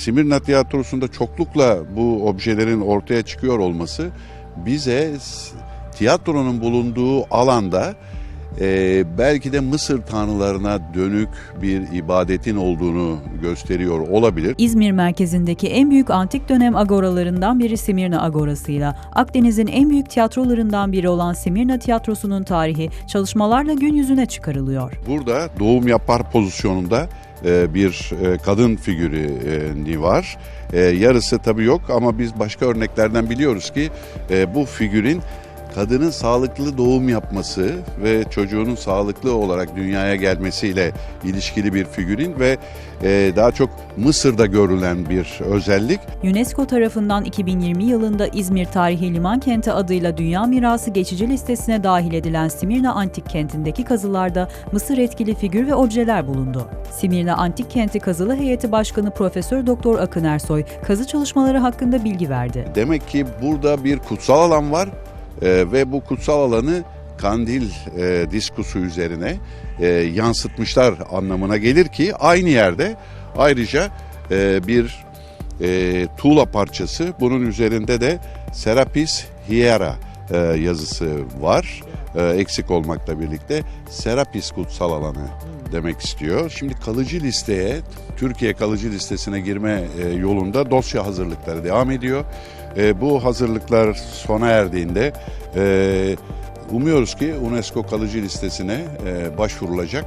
Simirna Tiyatrosu'nda çoklukla bu objelerin ortaya çıkıyor olması bize tiyatronun bulunduğu alanda e, belki de Mısır tanrılarına dönük bir ibadetin olduğunu gösteriyor olabilir. İzmir merkezindeki en büyük antik dönem agoralarından biri Simirna Agorası'yla Akdeniz'in en büyük tiyatrolarından biri olan Simirna Tiyatrosu'nun tarihi çalışmalarla gün yüzüne çıkarılıyor. Burada doğum yapar pozisyonunda e, bir e, kadın figürü var. E, Yarısı tabii yok ama biz başka örneklerden biliyoruz ki bu figürün kadının sağlıklı doğum yapması ve çocuğunun sağlıklı olarak dünyaya gelmesiyle ilişkili bir figürün ve e, daha çok Mısır'da görülen bir özellik. UNESCO tarafından 2020 yılında İzmir Tarihi Liman Kenti adıyla Dünya Mirası geçici listesine dahil edilen Simirna Antik Kenti'ndeki kazılarda Mısır etkili figür ve objeler bulundu. Simirna Antik Kenti Kazılı Heyeti Başkanı Profesör Doktor Akın Ersoy, kazı çalışmaları hakkında bilgi verdi. Demek ki burada bir kutsal alan var e, ve bu kutsal alanı kandil e, diskusu üzerine e, yansıtmışlar anlamına gelir ki aynı yerde ayrıca e, bir e, tuğla parçası bunun üzerinde de Serapis Hiera e, yazısı var. E, eksik olmakla birlikte Serapis kutsal alanı demek istiyor. Şimdi kalıcı listeye, Türkiye kalıcı listesine girme e, yolunda dosya hazırlıkları devam ediyor. E, bu hazırlıklar sona erdiğinde umuyoruz ki UNESCO kalıcı listesine e, başvurulacak.